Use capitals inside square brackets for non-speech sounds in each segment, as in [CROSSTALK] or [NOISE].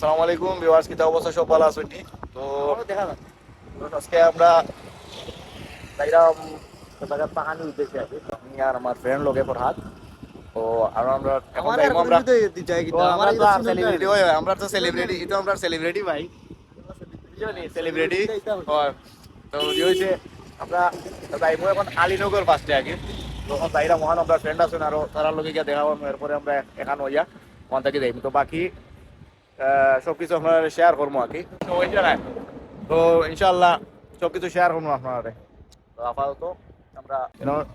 আসসালামু আলাইকুম ভিউয়ার্স কিতা অবস্থা? সব ভালো আছেন? তো আজকে আমরা জায়গা পাহানি উদ্দেশ্যে আছি। আমি আর আমার ফ্রেন্ড লোকে ফরহাদ। তো আর আমরা এখন যাইবো আমরা তো আমরা তো সেলিব্রিটি হয় আমরা তো সেলিব্রিটি এটা আমরা সেলিব্রিটি ভাই। সেলিব্রিটি তো কি হয়েছে আমরা যাইবো এখন আলীনগর ফার্স্টে আগে। যাইরা মহান আমরা ফ্রেন্ড আছেন আরও তারার লোকে গিয়ে দেখা এরপরে আমরা এখান হইয়া ওখান থেকে যাইবো। তো বাকি আহ, সবকিছু আপনারা শেয়ার করব আর কি। তো ওই তো ইনশাল্লাহ সবকিছু শেয়ার করব আপনারা। তো আপাতত আমরা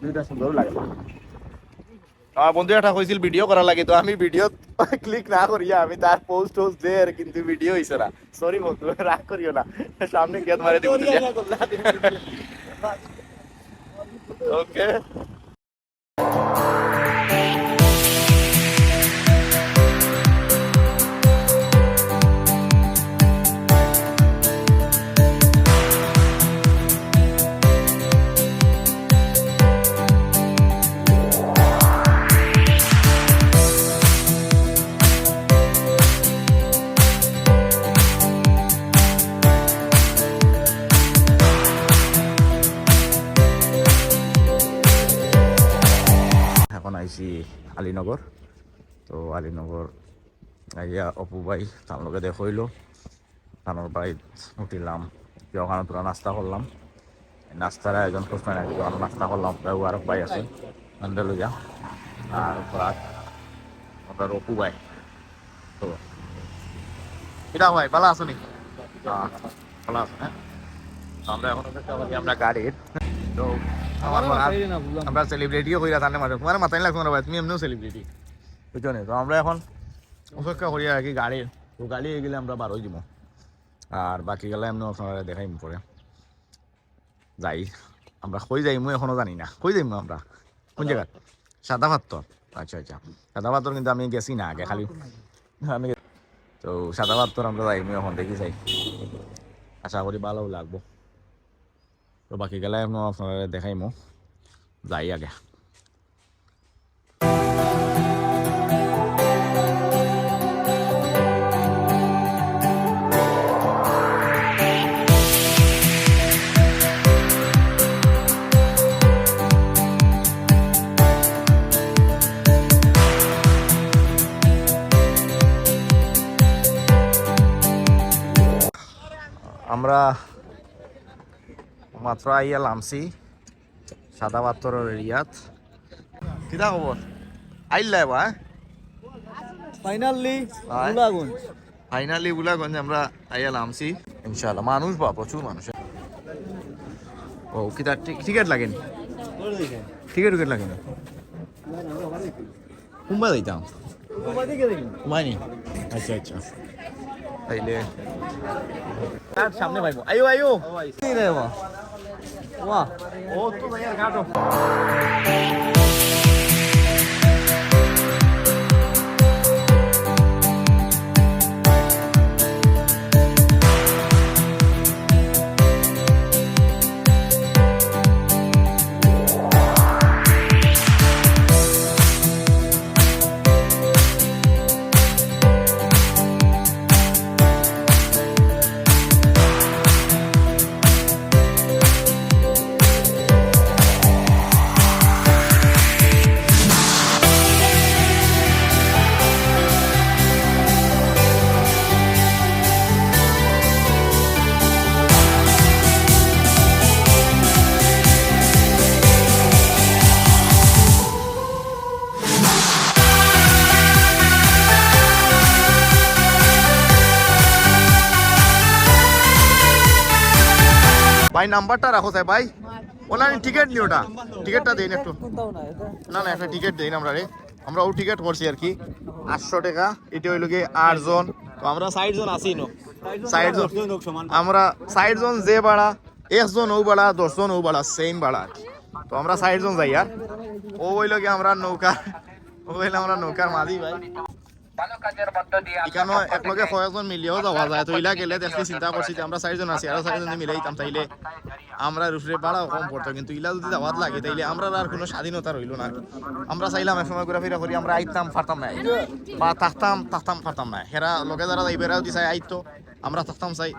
দুইটা সুন্দর লাগে। আমার বন্ধু একটা হয়েছিল ভিডিও করা লাগে তো আমি ভিডিও ক্লিক [LAUGHS] না করিয়া আমি তার পোস্ট টোস্ট দে কিন্তু ভিডিও হয়েছে না। সরি বন্ধু [LAUGHS] রাগ করিও না। সামনে গেট মারে দিব ওকে [LAUGHS] আইছি আলীনগর। তো আলীনগর আইয়া অপু ভাই তার লগে দেখ হইল। তানোর বাড়িত উঠিলাম ওখানে তোরা নাস্তা করলাম। নাস্তার আয়োজন করছে নাস্তা করলাম প্রায় আরও ভাই আছে আন্দা লইয়া আর আপনার অপু ভাই। তো, এটা ভাই, ভালো আছো নি ভালো আছো হ্যাঁ? আমরা এখন আমরা গাড়ির। তো আমার আমরা সেলিব্রিটিও কইরা জানে মাঝে তোমার মাথায় লাগতো না ভাই তুমি এমনিও সেলিব্রিটি বুঝছ নি? তো? আমরা এখন অপেক্ষা করি আর কি গাড়ির তো গাড়ি গেলে আমরা বারোই দিব। আর বাকি গেলে এমনি আপনারা দেখাইম পরে যাই আমরা কই যাইমু এখনও জানি না। কই যাইমু আমরা? কোন জায়গা সাদা পাত্তর আচ্ছা আচ্ছা। সাদা পাত্তর কিন্তু আমি গেছি না আগে খালি। আমি তো সাদা পাত্তর আমরা যাইমু এখন দেখি যাই। আশা করি ভালো লাগবো। তো বাকি গেলে এমন আপনারা দেখাইমু যাই আগে আমরা মাত্র আইয়া লামছি সাদা পাত্তরের এরিয়াত কিতা খবর? আইল্লা বা ফাইনালি আয়। গুলাগুন ফাইনালি বুলাগঞ্জ আমরা আইয়া লামছি ইনশাআল্লাহ। মানুষ বা প্রচুর মানুষ। ও কিতা টিকিট লাগেন? টিকিট উইকেট লাগেন? কুম্বা যাইতাম? কুমাইনি আচ্ছা আচ্ছা। তাইলে সামনে পাইবো আয়ো আয়ো বাহ ও তো যাইয়ার ঘাটো ভাই, নাম্বারটা রাখো স্যার ভাই। ওনার টিকিট নি ওটা। টিকিটটা দিন একটু। না না, একটা টিকিট দিন আমরা রে। আমরা ও টিকিট করছি আর কি। আটশো টাকা। এটা হইল কি আট জন। তো আমরা ষাট জন আছি নো। ষাট জন। আমরা ষাট জন যে ভাড়া একজন ও ভাড়া দশজন ও ভাড়া সেম ভাড়া তো আমরা ষাট জন যাই আর। ও হইল কি আমরা নৌকা ও হইল আমরা নৌকার মাঝি ভাই। এখানে একলগে কয়েকজন মিলিয়েও যাওয়া যায়। তো ইলা গেলে দেখতে চিন্তা করছি যে আমরা চারজন আছি আরও চারজন মিলে দিতাম তাইলে আমরা রুফরে ভাড়াও কম পড়তো। কিন্তু ইলা যদি যাওয়াত লাগে তাইলে আমরা আর কোনো স্বাধীনতা রইল না। আমরা চাইলাম এক সময় ঘোরাফেরা করি আমরা আইতাম পারতাম না বা থাকতাম থাকতাম পারতাম না হেরা লগে যারা যাইবে এরাও চাই আইতো আমরা থাকতাম চাই।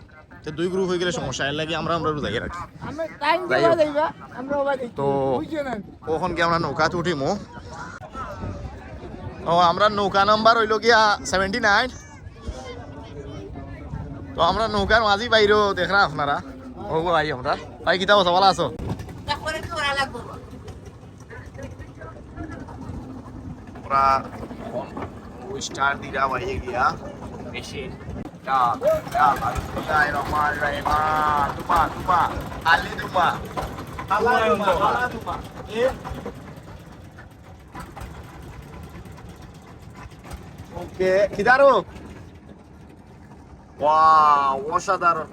তো দুই গ্রুপ হয়ে গেলে সমস্যা। এর লাগে আমরা আমরা যাই রাখি তো বুঝছ কি আমরা নৌকাতে উঠিমো। ও, আমরা নৌকা নাম্বার হইল গিয়া সেভেন্টি নাইন তো আমরা নৌকার মাঝি বাইরেও দেখরা আপনারা। ও ভাই আমরা। ভাই, কিতা বসা ভালো আছো? ওরা স্টার দিরা গিয়া মেশিন। তুমা ওকে কিদারো ওয়াও অসাধারণ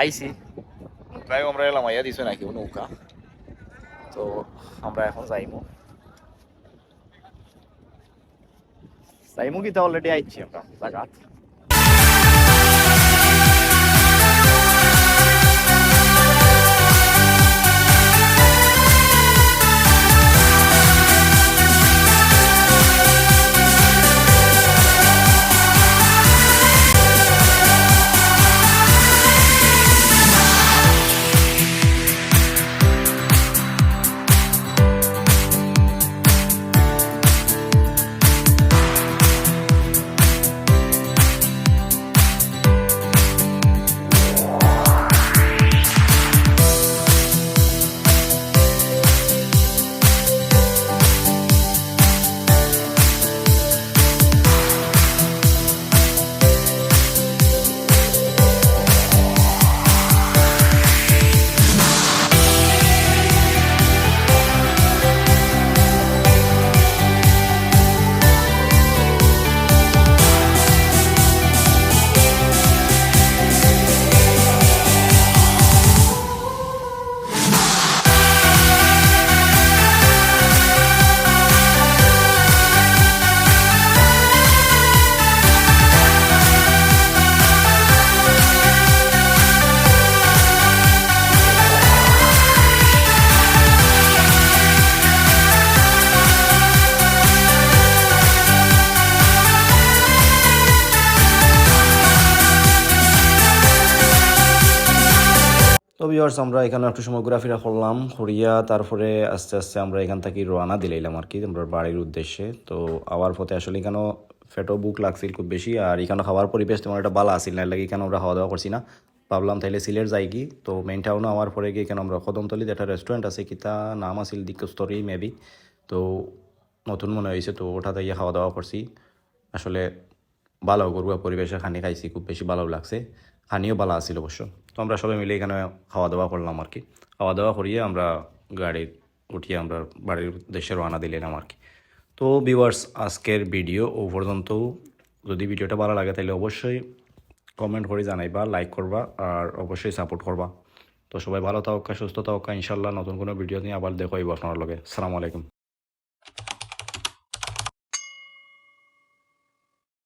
আইসি প্রায় আমরা এলাম আইয়া দিছো নাকি ও নৌকা তো আমরা এখন যাইমু যাইমু কি তা অলরেডি আইছি আমরা জায়গাত তো ভিউয়ার্স আমরা এখানে একটু সময় ঘোরাফেরা করলাম, করিয়া তারপরে আস্তে আস্তে আমরা এখান থেকে রওনা দিলাম আর কি, আমরা বাড়ির উদ্দেশ্যে। তো আবার পথে আসলে এখানেও ফেটো বুক লাগছিল খুব বেশি, আর এখানে খাওয়ার পরিবেশ তেমন একটা ভালো আসিল না লাগে এখানে আমরা খাওয়া দাওয়া করছি না। ভাবলাম তাইলে সিলেট যাই কি, তো মেন টাউনে আমার পরে গিয়ে এখানে আমরা কদমতলিতে একটা রেস্টুরেন্ট আছে কিতা নাম আছিল দিকস্তরি মেবি তো নতুন মনে হয়েছে, তো ওটাতে গিয়ে খাওয়া দাওয়া করছি। আসলে ভালো ঘরোয়া পরিবেশে খানি খাইছি, খুব বেশি ভালো লাগছে। খানিও ভালো আছিল অবশ্য। তো আমরা সবাই মিলে এখানে খাওয়া দাওয়া করলাম আর কি। খাওয়া দাওয়া করিয়ে আমরা গাড়ি উঠিয়ে আমরা বাড়ির উদ্দেশ্যে রওনা দিলাম আর কি। তো ভিউয়ার্স আজকের ভিডিও ও পর্যন্ত যদি ভিডিওটা ভালো লাগে তাহলে অবশ্যই কমেন্ট করে জানাইবা লাইক করবা আর অবশ্যই সাপোর্ট করবা। তো সবাই ভালো থাকা সুস্থ থাকা ইনশাল্লাহ নতুন কোনো ভিডিও নিয়ে আবার দেখো আপনার লগে। সালামু আলাইকুম।